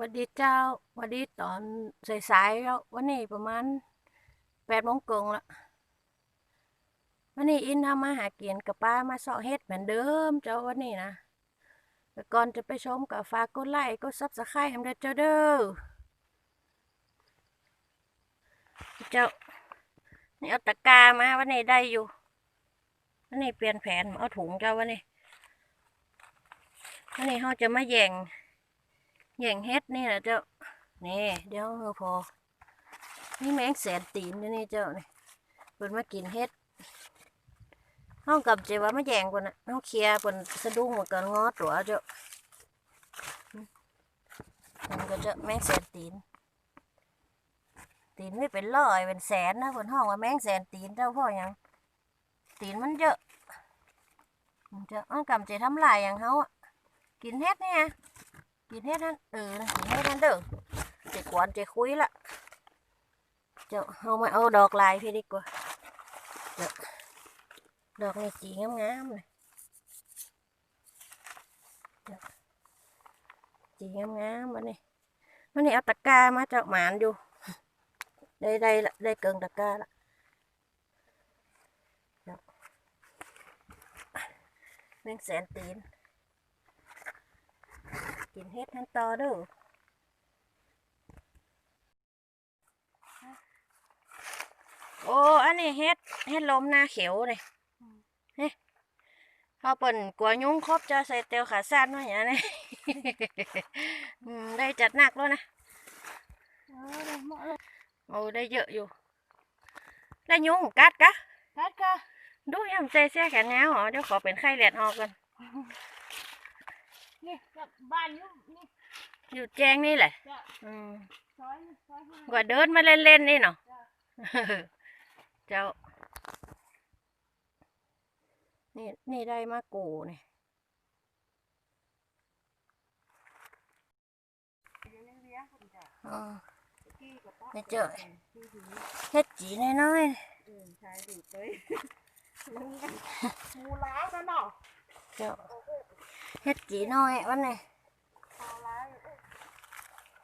วัสดีเจ้าวัสดีตอนสายๆแล้ววันนี้ประมาณแปดโมงเกิงละวันนี้อินทำมาหาเกียนกับป้ามาเสาะเฮ็ดเหมือนเดิมเจ้าวันนี้นะแต่ก่อนจะไปชมกับฝากกดไลค์กดซับสไครต์ให้ด้วยเจ้าเด้อเจ้านี่เอาตะกร้ามาวันนี้ได้อยู่วันนี้เปลี่ยนแผนเอาถุงเจ้าวันนี้วันนี้เขาจะมาแย่ง แย่งเฮ็ดนี่แหละเจ้านี่เดี๋ยวเออพอ นี่แมงแสนตีนนี่เจ้านี่เปินมากินเฮ็ดห้องกับเจว่ามาแย่งคนน่ะห้องเคลียร์เปินสะดุ้งเหมือนกันงอตัวเจ้ามันก็จะแมงแสนตีน ตีนไม่เป็นร้อยเป็นแสนนะคนห้องว่าแมงแสนตีนเจ้าพ่อยัง ตีนมันเยอะมันจะมันกำเจทำลายอย่างเขาอะกินเฮ็ดเนี่ย กินเฮ็ดนั่นเออกินเฮ็ดนั่นเด้อเจะกวนเจะคุยละเจ้าเอามาเอาดอกลายพี่ดีกว่าเจ้าดอ กนี่สีงามๆเลยเจ้าสีงามๆมันนี่มันนี่เอาตะกร้ามาเจ้าหมานอยู่ได้ได้ละได้เกิงตะกร้าละเจ้าแมงแสนตีนกินเฮ็ดทั้งต่อเด้อโอ้ อันนี้เฮ็ดเฮ็ดลมหน้าเขียวนี่เฮ้เขาเปิ่นกลัวยุ้งครบจะใส่เตียวขาสั้นว่าอย่างนี้ได้จัดหนักแล้วนะ โอ้ได้เยอะอยู่ แล้วยุ้งกัดกะกัดกะดูยำใจเสียแขนยาวเหรอเดี๋ยวขอเป็นไข้เลือดออกกัน นี่กับบ้านอยู่นี่อยู่แจ้งนี่แหละ จะอืมซอยนี่ซอยห้ากว่าเดินมาเล่นๆนี่เนาะ เจ้า นี่นี่ได้มากูนี่อยู่ในเลี้ยงคนจ้ะอ๋อกี้กับป้าไม่เจอเฮ็ดจีน้อยเออชายดูเต้ยลุงกันงูล้าวกันเนาะๆเจ้า เฮ็ดจีน้อยวันนี้ตาล้าว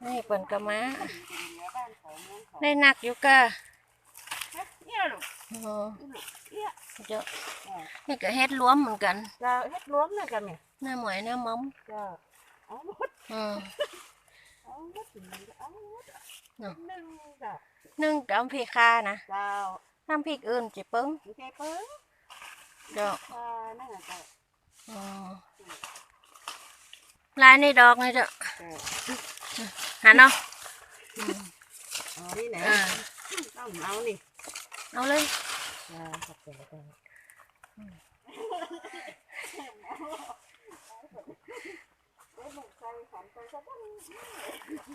นี่เปิ่นกะมาเหลือบ้านเขาเมืองเขาได้หนักอยู่กะเฮ้ยเนี่ยลูกอ๋อเนี่ยเจ้านี่ก็เฮ็ดรวมเหมือนกันจะเฮ็ดรวมเลยกันเนี่ยหน้าหมวยหน้าม้อมจะเอาหมดอืมเอาหมดเอาหมดเนาะหนึ่งจ้ะนึ่งกับน้ำพริกคานะเจ้าน้ำพริกอื่นจิปึ้งไม่ใช่เปิ้งเจ้าอ่านั่นแหละจ้ะอ๋อ ลายนี่ดอกนี่เจ้าจ้ะหันเนาะเอานี่ไหนอ่าต้องเอานี่เอาเลยอ่าขอบคุณจ้ะ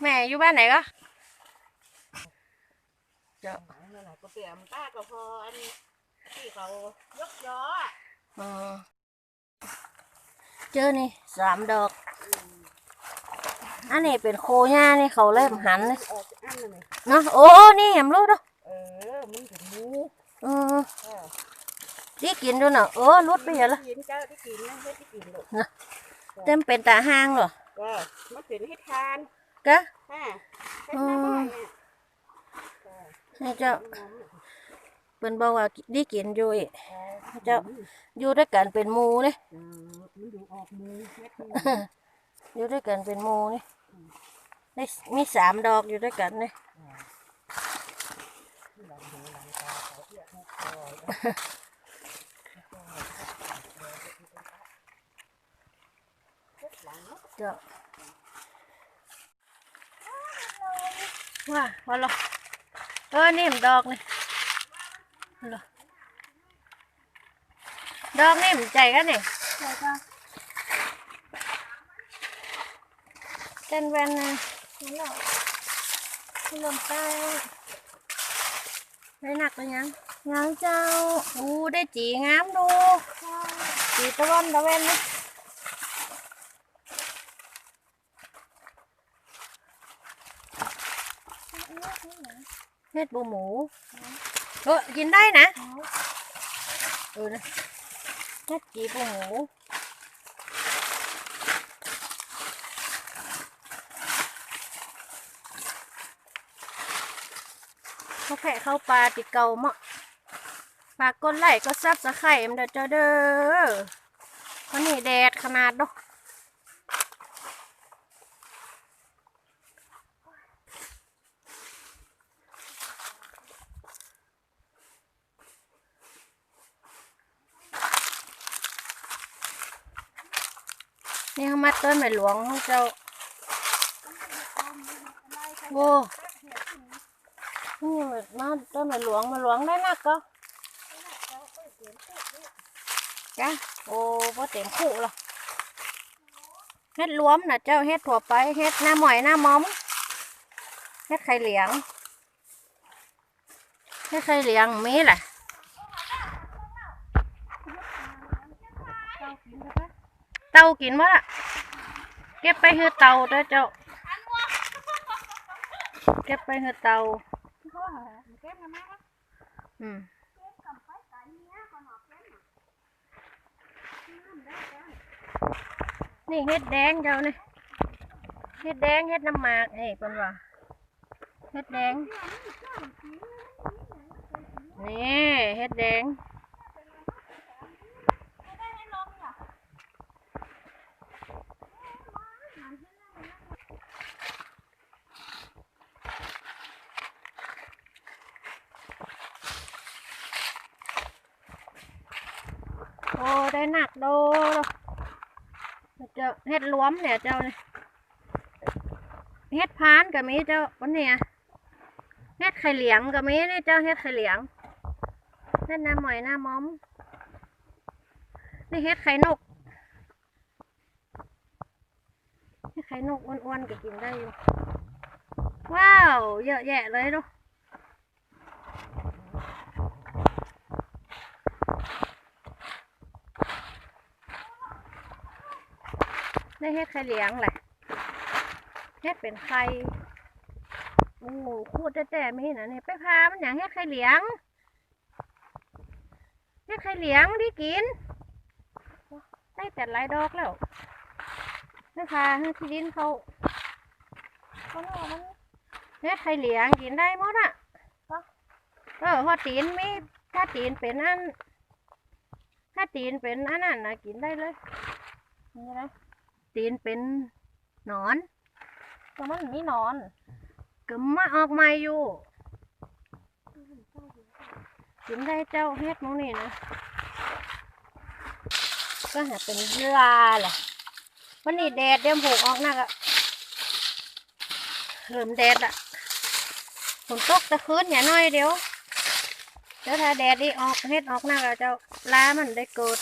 แม่อยู่บ้านไหนก็เจ้านั่นแหละก็เตรียมป้าก็พออันนี้ที่เขายกย้ออะอ๋อ เจอนี่สามดอก อันนี้เป็นโคหญ้านี่เขาเริ่มหันเลยออกอันนั้นเลยเนาะโอ้นี่เห็นรู้ด้วยเออมันถึงมูเออเออที่กินด้วยเนาะเออรุดไปเยอะละกินเจ้าที่กินนะเฮ็ดที่กินลูกเต็มเป็นตาห้างเหรอก็มันเป็นให้ทานกะฮะเฮ็ดน้อยเนี่ยให้เจ้าเป็นบอกว่าได้กินอยู่อีกเออเจ้าอยู่ด้วยกันเป็นหมูเลย เออมันดูออกมือเฮ็ดมืออยู่ด้วยกันเป็นหมูนี่ได้มีสามดอกอยู่ด้วยกันนี่หลังหูหลังตาเขาเรียกลูกคอยเฮ็ดหลังเนาะเจ้าว่าพอละเออนี่มนดอกนี่พอละดอกนี่มนใจกันนี่ ใช่ค่ะเต้นแวนนะนี่หรอที่ลมใต้ได้หนักเลยยังยังเจ้าอู้ได้จีงามดูจีตะวันตะเวนนี่เฮ็ดบูหมูเออกินได้นะเออนะ นักกีบหมูเขาแค่เข้าปลาติเกาเมาะฝากกดไหลก็ซับสะไข่รต์เด้อเด้อเขาหนีแดดขนาดเนาะ นี่เขามาต้นไม้หลวงของเจ้าโว้นี่มาต้นไม้หลวงมาหลวงได้นักก็จ้ะโอ้พอเต็มคู่หรอเฮ็ดรวมนะเจ้าเฮ็ดถั่วไปเฮ็ดหน้าหมอยหน้ามอมเฮ็ดไข่เหลียงเฮ็ดไข่เหลียงมีแหละ เตากินบ่ล่ะ เก็บไปคือเตาเด้อเจ้า เก็บไปเถอะเตา อืมนี่เฮ็ดแดงเจ้านี่เฮ็ดแดงเฮ็ดน้ำหมากนี่เพิ่นว่าเฮ็ดแดง นี่เฮ็ดแดง ได้หนักโดเจ้าเฮ็ดรวมเนี่ยเจ้าเนี่ยเฮ็ดพานก็มีเจ้าวันเนี้ยเฮ็ดไข่เหลียงก็มีนี่เจ้าเฮ็ดไข่เหลียงเฮ็ดน้ำหมอยน้ำมอมนี่เฮ็ดไข่นกเฮ็ดไข่นกอ้วนๆก็กินได้อยู่ ว้าว เยอะแยะเลยดู ได้เฮ็ดไข่เหลียงแหละเฮ็ดเป็นไข่โอ้คูดแต่ๆมีนะนี่ไปพามันอย่างเฮ็ดไข่เหลียงเฮ็ดไข่เหลียงที่กิน ได้แต่หลายดอกแล้วไปพาให้ที่ดินเขาเขาเนาะมันเฮ็ดไข่เหลียงกินได้หมดอะเออพอตีนมีถ้าตีนเป็นอันถ้าตีนเป็นอันนั้นนะกินได้เลยนี่นะ ตีนเป็นหนอนแต่มันมีหนอนก็มาออกใหม่อยู่กินได้เจ้าเฮ็ดหมูนี่นะ ก็หาเป็นลาแหละวันนี้แดดเดี๋ยวผูกออกนักอะเริ่มแดดอะฝนตกตะคืนอย่าน้อยเดี๋ยวเดี๋ยวถ้าแดดนี่ออกเฮ็ดออกนักอะเจ้าลามันได้เกิด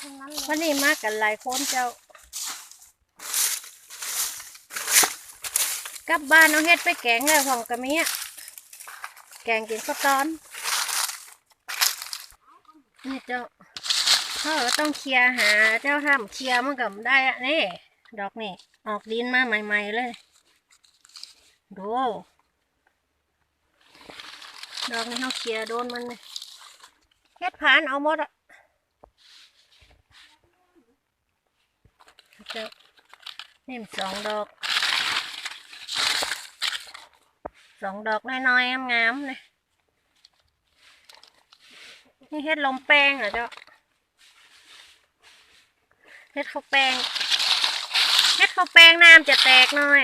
ทั้งนั้นเลยวันนี้มากันหลายคนเจ้า กลับบ้านเอาเฮ็ดไปแกงเลยของกะเมียแกงกินข้าวตอน นี่เจ้าเขาก็ต้องเคลียร์หาเจ้าทำเคลียร์มันก็ได้อะนี่ดอกนี่ออกดินมาใหม่ ๆ เลย ดูดอกนี้เขาเคลียร์โดนมันเลยเฮ็ดผานเอาหมดอะ เจ้านี่มสองดอกสองดอกน้อยๆงามๆเลยนี่เฮ็ดลมแป้งเหรอเจ้าเฮ็ดข้าวแป้งเฮ็ดข้าวแป้งน้ำจะแตกหน่อย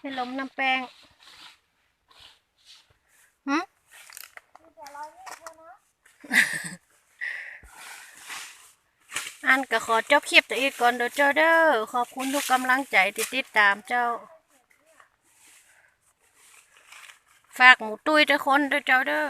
เฮ็ดลมน้ำแป้งหืม มีแต่รอยเลือดเท่านะ อันก็ขอจบคลิปตัวอีกก่อนเด้อเจ้าเด้อขอบคุณทุกกำลังใจที่ติดตามเจ้า ฝากหมูตุ้ยทุกคนเด้อเจ้าเด้อ